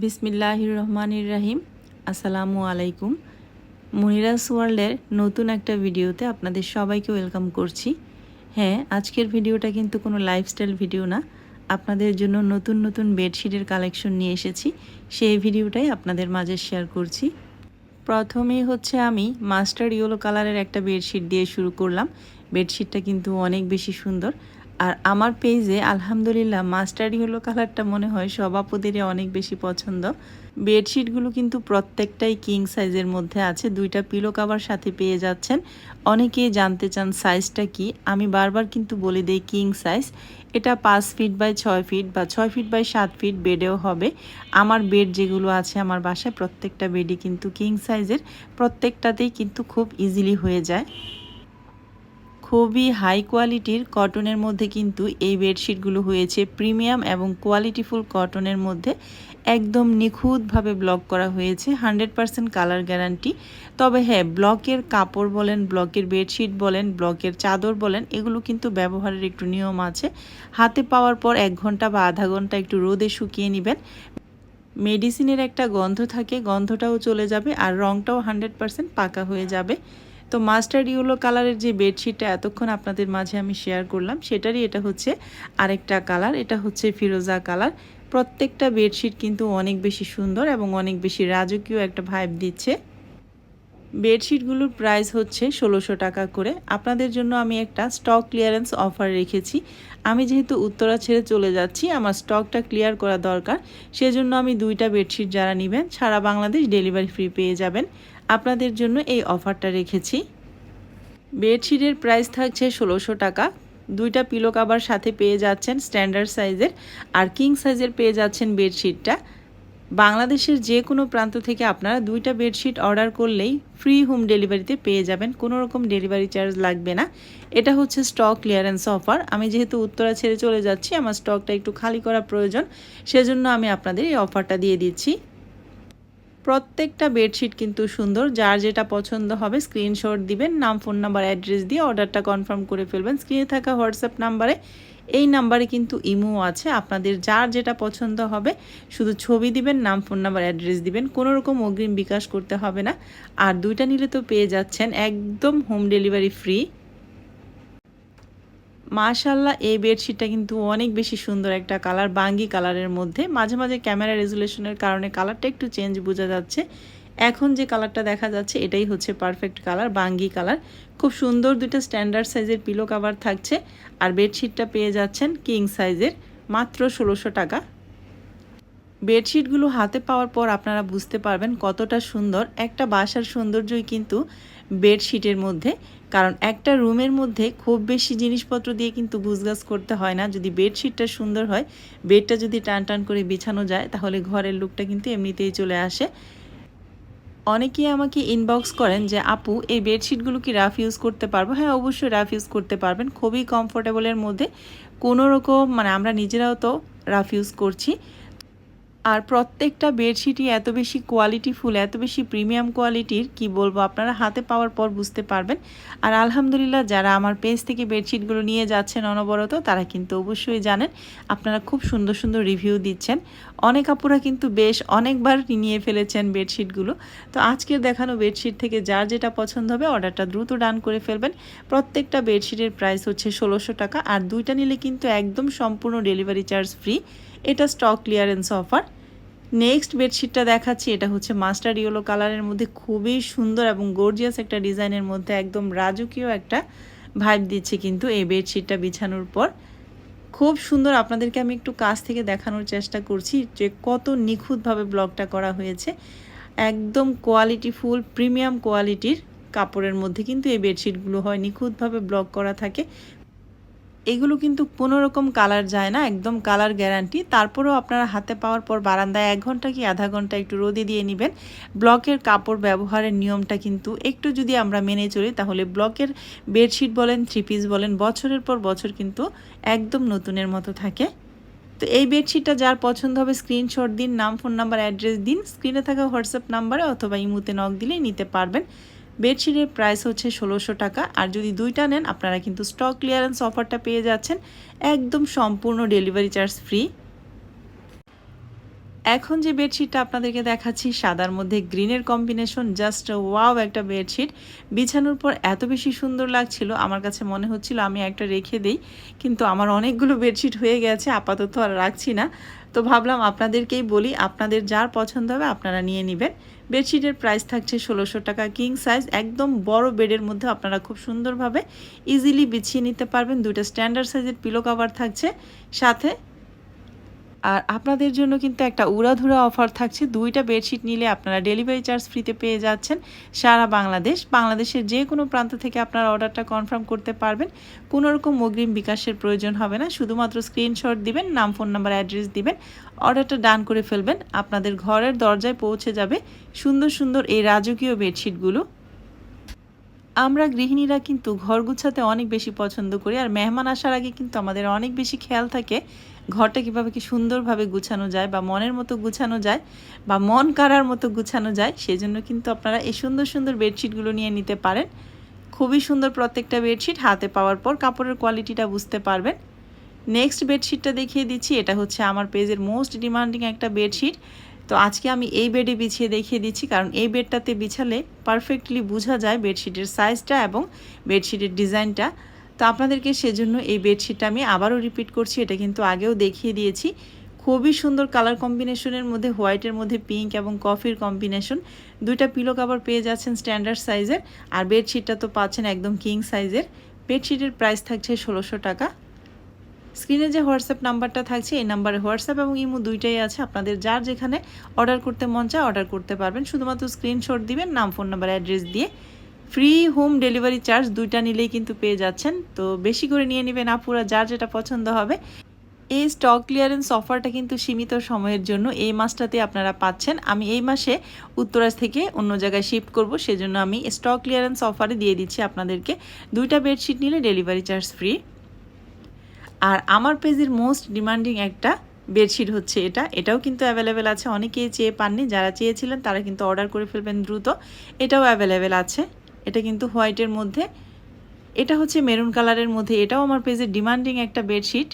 বিসমিল্লাহির রহমানির রাহিম। আসসালামু আলাইকুম। মনিরাস ওয়ার্ল্ডের নতুন একটা ভিডিওতে আপনাদের সবাইকে ওয়েলকাম করছি। হ্যাঁ আজকের ভিডিওটা কিন্তু কোনো লাইফস্টাইল ভিডিও না। আপনাদের জন্য নতুন নতুন বেডশিটের কালেকশন নিয়ে এসেছি। সেই ভিডিওটাই আপনাদের মাঝে শেয়ার করছি। প্রথমেই হচ্ছে আমি মাস্টার ইয়েলো কালারের একটা বেডশিট দিয়ে শুরু করলাম। বেডশিটটা কিন্তু অনেক বেশি সুন্দর। আর আমার পেজে, আলহামদুলিল্লাহ মাস্টার্ড ইয়েলো কালারটা মনে হয় সব আপুদেরই অনেক বেশি পছন্দ। বেডশিটগুলো কিন্তু প্রত্যেকটাই কিং সাইজের মধ্যে আছে। দুইটা পিলো কাভার সাথে পেয়ে যাচ্ছেন। অনেকেই জানতে চান সাইজটা কি। আমি বারবার কিন্তু বলে দিই কিং সাইজ এটা পাঁচ ফিট বাই ছয় ফিট বা ছয় ফিট বাই সাত ফিট বেডেও হবে। আমার বেড যেগুলো আছে আমার বাসায় প্রত্যেকটা বেডই কিন্তু কিং সাইজের প্রত্যেকটাতেই কিন্তু খুব ইজিলি হয়ে যায়। খুবই হাই কোয়ালিটির কটনের মধ্যে কিন্তু এই বেডশিটগুলো হয়েছে প্রিমিয়াম এবং কোয়ালিটিফুল কটনের মধ্যে একদম নিখুঁতভাবে ব্লক করা হয়েছে, হান্ড্রেড পারসেন্ট কালার গ্যারান্টি। তবে হ্যাঁ ব্লকের কাপড় বলেন, ব্লকের বেডশিট বলেন, ব্লকের চাদর বলেন, এগুলো কিন্তু ব্যবহারের একটু নিয়ম আছে। হাতে পাওয়ার পর এক ঘণ্টা বা আধা ঘণ্টা একটু রোদে শুকিয়ে নেবেন। মেডিসিনের একটা গন্ধ থাকে, গন্ধটাও চলে যাবে আর রঙটাও হান্ড্রেড পাকা হয়ে যাবে। তো মাস্টার্ড ইউলো কালারের যে বেডশিটটা এতক্ষণ আপনাদের মাঝে আমি শেয়ার করলাম, সেটারই এটা হচ্ছে আরেকটা কালার, এটা হচ্ছে ফিরোজা কালার। প্রত্যেকটা বেডশিট কিন্তু অনেক বেশি সুন্দর এবং অনেক বেশি রাজকীয় একটা ভাইব দিচ্ছে। বেডশিটগুলোর প্রাইস হচ্ছে ষোলোশো টাকা করে। আপনাদের জন্য আমি একটা স্টক ক্লিয়ারেন্স অফার রেখেছি। আমি যেহেতু উত্তরা ছেড়ে চলে যাচ্ছি, আমার স্টকটা ক্লিয়ার করা দরকার। সেজন্য আমি দুইটা বেডশিট যারা নেবেন, সারা বাংলাদেশ ডেলিভারি ফ্রি পেয়ে যাবেন। আপনাদের জন্য এই অফারটা রেখেছি। বেডশিটের প্রাইস থাকছে ষোলোশো টাকা। দুইটা পিলো কাবার সাথে পেয়ে যাচ্ছেন স্ট্যান্ডার্ড সাইজের আর কিং সাইজের পেয়ে যাচ্ছেন বেডশিটটা। বাংলাদেশের যে কোনো প্রান্ত থেকে আপনারা দুইটা বেডশিট অর্ডার করলেই ফ্রি হোম ডেলিভারিতে পেয়ে যাবেন। কোনো রকম ডেলিভারি চার্জ লাগবে না। এটা হচ্ছে স্টক ক্লিয়ারেন্স অফার আমি যেহেতু উত্তরা ছেড়ে চলে যাচ্ছি, আমার স্টকটা একটু খালি করা প্রয়োজন। সেজন্য আমি আপনাদের এই অফারটা দিয়ে দিচ্ছি। প্রত্যেকটা বেডশিট কিন্তু সুন্দর। যার যেটা পছন্দ হবে স্ক্রিনশট দিবেন, নাম ফোন নাম্বার অ্যাড্রেস দিয়ে অর্ডারটা কনফার্ম করে ফেলবেন। স্ক্রিনে থাকা হোয়াটসঅ্যাপ নাম্বারে এই নাম্বারে কিন্তু ইমো আছে। আপনাদের যার যেটা পছন্দ হবে, শুধু ছবি দিবেন, নাম ফোন নাম্বার অ্যাড্রেস দিবেন কোনো রকম অগ্রিম বিকাশ করতে হবে না। আর দুইটা নিলে তো পেয়ে যাচ্ছেন একদম হোম ডেলিভারি ফ্রি মাশাল্লাহ এই বেডশিটটা কিন্তু অনেক বেশি সুন্দর একটা কালার, বাঙ্গি কালারের মধ্যে। মাঝে মাঝে ক্যামেরা রেজুলেশনের কারণে কালারটা একটু চেঞ্জ বোঝা যাচ্ছে। এখন যে কালারটা দেখা যাচ্ছে, এটাই হচ্ছে পারফেক্ট কালার, বাঙ্গি কালার। খুব সুন্দর দুটো স্ট্যান্ডার্ড সাইজের পিলো কাভার থাকছে আর বেডশিটটা পেয়ে যাচ্ছেন কিং সাইজের মাত্র ষোলোশো টাকা। বেডশিটগুলো হাতে পাওয়ার পর আপনারা বুঝতে পারবেন কতটা সুন্দর। একটা বাসার সৌন্দর্যই কিন্তু বেডশিটের মধ্যে। কারণ একটা রুমের মধ্যে খুব বেশি জিনিসপত্র দিয়ে কিন্তু গুজগাছ করতে হয় না। যদি বেডশিটটা সুন্দর হয়, বেডটা যদি টান টান করে বিছানো যায়, তাহলে ঘরের লুকটা কিন্তু এমনিতেই চলে আসে। অনেকেই আমাকে ইনবক্স করেন যে, আপু, এই বেডশিটগুলো কি রাফ ইউজ করতে পারব? হ্যাঁ অবশ্যই রাফ ইউজ করতে পারবেন। খুবই কমফোর্টেবলের মধ্যে। কোনো রকম মানে আমরা নিজেরাও তো রাফ ইউজ করছি। আর প্রত্যেকটা বেডশিটই এত বেশি কোয়ালিটিফুল এত বেশি প্রিমিয়াম কোয়ালিটির কি বলব, আপনারা হাতে পাওয়ার পর বুঝতে পারবেন। আর আলহামদুলিল্লাহ, যারা আমার পেজ থেকে বেডশিটগুলো নিয়ে যাচ্ছেন অনবরত, তারা কিন্তু অবশ্যই জানেন, আপনারা খুব সুন্দর সুন্দর রিভিউ দিচ্ছেন। অনেক আপুরা কিন্তু বেশ অনেকবার নিয়ে ফেলেছেন বেডশিটগুলো। তো আজকের দেখানো বেডশিট থেকে যার যেটা পছন্দ হবে অর্ডারটা দ্রুত ডান করে ফেলবেন। প্রত্যেকটা বেডশিটের প্রাইস হচ্ছে ষোলোশো টাকা আর দুইটা নিলে কিন্তু একদম সম্পূর্ণ ডেলিভারি চার্জ ফ্রি। এটা স্টক ক্লিয়ারেন্স অফার। নেক্সট বেডশিটটা দেখাচ্ছি, এটা হচ্ছে মাস্টার ইয়েলো কালারের মধ্যে খুবই সুন্দর এবং গর্জিয়াস একটা ডিজাইনের মধ্যে একদম রাজকীয় একটা ভাইব দিচ্ছে কিন্তু এই বেডশিটটা বিছানোর পর। খুব সুন্দর আপনাদেরকে আমি একটু কাছ থেকে দেখানোর চেষ্টা করছি যে কত নিখুঁতভাবে ব্লগটা করা হয়েছে। একদম কোয়ালিটি ফুল প্রিমিয়াম কোয়ালিটির কাপড়ের মধ্যে কিন্তু এই বেডশিটগুলো হয়। নিখুঁতভাবে ব্লক করা থাকে। এগুলো কিন্তু কোনো রকম কালার যায় না, একদম কালার গ্যারান্টি তারপরেও আপনারা হাতে পাওয়ার পর বারান্দায় এক ঘণ্টা কি আধা ঘণ্টা একটু রোদে দিয়ে নেবেন। ব্লকের কাপড় ব্যবহারের নিয়মটা কিন্তু একটু যদি আমরা মেনে চলি, তাহলে ব্লকের বেডশিট বলেন থ্রি পিস বলেন, বছরের পর বছর কিন্তু একদম নতুনের মতো থাকে। তো এই বেডশিটটা যার পছন্দ হবে স্ক্রিনশট দিন, নাম ফোন নাম্বার অ্যাড্রেস দিন স্ক্রিনে থাকা হোয়াটসঅ্যাপ নাম্বারে অথবা ইমুতে নক দিলেই নিতে পারবেন। বেডশিটের প্রাইস হচ্ছে ষোলোশো টাকা। আর যদি দুইটা নেন, আপনারা কিন্তু স্টক ক্লিয়ারেন্স অফারটা পেয়ে যাচ্ছেন। একদম সম্পূর্ণ ডেলিভারি চার্জ ফ্রি এখন যে বেডশিটটা আপনাদেরকে দেখাচ্ছি, সাদার মধ্যে গ্রিনের কম্বিনেশন জাস্ট ওয়াও একটা বেডশিট বিছানোর পর এত বেশি সুন্দর লাগছিল, আমার কাছে মনে হচ্ছিল আমি একটা রেখে দিই, কিন্তু আমার অনেকগুলো বেডশিট হয়ে গেছে, আপাতত আর রাখছি না। তো ভাবলাম আপনাদেরকেই বলি, আপনাদের যার পছন্দ হবে আপনারা নিয়ে নেবেন। বেডশিটের প্রাইস থাকছে ষোলোশো টাকা কিং সাইজ। একদম বড় বেডের মধ্যে আপনারা খুব সুন্দরভাবে ইজিলি বিছিয়ে নিতে পারবেন। দুইটা স্ট্যান্ডার্ড সাইজের পিলো কাভার থাকছে। সাথে আর আপনাদের জন্য কিন্তু একটা উড়াধুরা অফার থাকছে। দুইটা বেডশিট নিলে আপনারা ডেলিভারি চার্জ ফ্রিতে পেয়ে যাচ্ছেন। সারা বাংলাদেশ, বাংলাদেশের যে কোনো প্রান্ত থেকে আপনারা অর্ডারটা কনফার্ম করতে পারবেন। কোনো রকম অগ্রিম বিকাশের প্রয়োজন হবে না। শুধুমাত্র স্ক্রিনশট দিবেন, নাম, ফোন নাম্বার, অ্যাড্রেস দিবেন, অর্ডারটা ডান করে ফেলবেন। আপনাদের ঘরের দরজায় পৌঁছে যাবে সুন্দর সুন্দর এই রাজকীয় বেডশিটগুলো। আমরা গৃহিণীরা কিন্তু ঘর গুছাতে অনেক বেশি পছন্দ করি, আর মেহমান আসার আগে কিন্তু আমাদের অনেক বেশি খেয়াল থাকে ঘরটা কীভাবে কি সুন্দরভাবে গুছানো যায় বা মনের মতো গুছানো যায় বা মন কাড়ার মতো গুছানো যায়, সেজন্য কিন্তু আপনারা এই সুন্দর সুন্দর বেডশিটগুলো নিয়ে নিতে পারেন। খুবই সুন্দর প্রত্যেকটা বেডশিট হাতে পাওয়ার পর কাপড়ের কোয়ালিটিটা বুঝতে পারবেন। নেক্সট বেডশিটটা দেখিয়ে দিচ্ছি, এটা হচ্ছে আমার পেজের মোস্ট ডিমান্ডিং একটা বেডশিট। তো আজকে আমি এই বেডে বিছিয়ে দেখিয়ে দিচ্ছি, কারণ এই বেডটাতে বিছালে পারফেক্টলি বোঝা যায় বেডশিটের সাইজটা এবং বেডশিটের ডিজাইনটা তো আপনাদেরকে সেজন্য এই বেডশিটটা আমি আবারও রিপিট করছি, এটা কিন্তু আগেও দেখিয়ে দিয়েছি। খুবই সুন্দর কালার কম্বিনেশনের মধ্যে হোয়াইটের মধ্যে পিঙ্ক এবং কফির কম্বিনেশন দুইটা পিলো কাভার পেয়ে যাচ্ছেন স্ট্যান্ডার্ড সাইজের আর বেডশিটটা তো পাচ্ছেন একদম কিং সাইজের বেডশিটের প্রাইস থাকছে ষোলোশো টাকা। স্ক্রিনে যে হোয়াটসঅ্যাপ নাম্বারটা থাকছে, এই নাম্বারে হোয়াটসঅ্যাপ এবং ইমো দুইটাই আছে। আপনাদের যার যেখানে অর্ডার করতে মন চায় অর্ডার করতে পারবেন। শুধুমাত্র স্ক্রিনশট দিবেন, নাম, ফোন নাম্বার, অ্যাড্রেস দিয়ে। ফ্রি হোম ডেলিভারি চার্জ দুইটা নিলেই কিন্তু পেয়ে যাচ্ছেন। তো বেশি করে নিয়ে নেবেন আপুরা, যার যেটা পছন্দ হবে। এই স্টক ক্লিয়ারেন্স অফারটা কিন্তু সীমিত সময়ের জন্য এই মাসটাতে আপনারা পাচ্ছেন। আমি এই মাসে উত্তরাজ থেকে অন্য জায়গায় শিফট করব, সেজন্য আমি স্টক ক্লিয়ারেন্স অফারে দিয়ে দিচ্ছি আপনাদেরকে। দুইটা বেডশিট নিলে ডেলিভারি চার্জ ফ্রি। আর আমার পেজের মোস্ট ডিমান্ডিং একটা বেডশিট হচ্ছে এটা। এটাও কিন্তু অ্যাভেলেবেল আছে। অনেকেই চেয়ে পাননি। যারা চেয়েছিলেন, তারা কিন্তু অর্ডার করে ফেলবেন দ্রুত। এটাও অ্যাভেলেবেল আছে। এটা কিন্তু হোয়াইটের মধ্যে। এটা হচ্ছে মেরুন কালারের মধ্যে। এটাও আমার পেজের ডিমান্ডিং একটা বেডশিট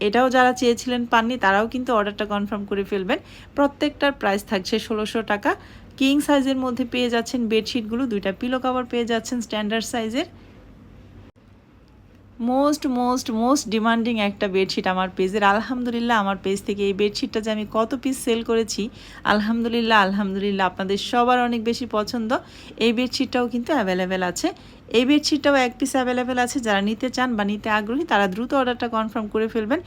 এটাও যারা চেয়েছিলেন, পাননি, তারাও কিন্তু অর্ডারটা কনফার্ম করে ফেলবেন। প্রত্যেকটার প্রাইস থাকছে ষোলোশো টাকা। কিং সাইজের মধ্যে পেয়ে যাচ্ছেন বেডশিটগুলো দুইটা পিলো কাভার পেয়ে যাচ্ছেন স্ট্যান্ডার্ড সাইজের মোস্ট মোস্ট মোস্ট ডিমান্ডিং একটা বেডশিট আমার পেজের আলহামদুলিল্লাহ, আমার পেজ থেকে এই বেডশিটটা যে আমি কত পিস সেল করেছি, আলহামদুলিল্লাহ আলহামদুলিল্লাহ, আপনাদের সবার অনেক বেশি পছন্দ। এই বেডশিটটাও কিন্তু অ্যাভেলেবেল আছে। এই বেডশিটটাও এক পিস অ্যাভেলেবেল আছে। যারা নিতে চান বা নিতে আগ্রহী, তারা দ্রুত অর্ডারটা কনফার্ম করে ফেলবেন।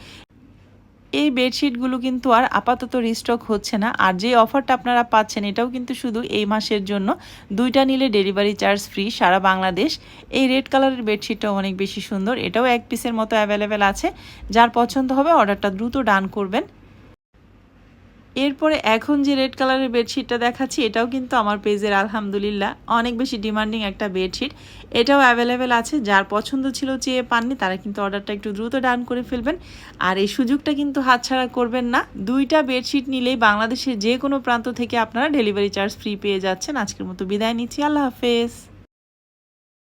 এই বেডশিটগুলো কিন্তু আর আপাতত রিস্টক হচ্ছে না। আর যে অফারটা আপনারা পাচ্ছেন, এটাও কিন্তু শুধু এই মাসের জন্য। দুইটা নিলে ডেলিভারি চার্জ ফ্রি সারা বাংলাদেশ। এই রেড কালারের বেডশিটটাও অনেক বেশি সুন্দর। এটাও এক পিসের মতো অ্যাভেলেবেল আছে। যার পছন্দ হবে অর্ডারটা দ্রুত ডান করবেন। এরপরে এখন যে রেড কালারের বেডশিটটা দেখাচ্ছি, এটাও কিন্তু আমার পেজের আলহামদুলিল্লাহ। অনেক বেশি ডিমান্ডিং একটা বেডশিট। এটাও অ্যাভেলেবেল আছে, যার পছন্দ ছিল চেয়ে পাননি, তারা কিন্তু অর্ডারটা একটু দ্রুত ডান করে ফেলবেন। আর এই সুযোগটা কিন্তু হাতছাড়া করবেন না। দুইটা বেডশিট নিলেই বাংলাদেশের যে কোনো প্রান্ত থেকে আপনারা ডেলিভারি চার্জ ফ্রি পেয়ে যাচ্ছেন। আজকের মতো বিদায় নিচ্ছি। আল্লাহ হাফেজ।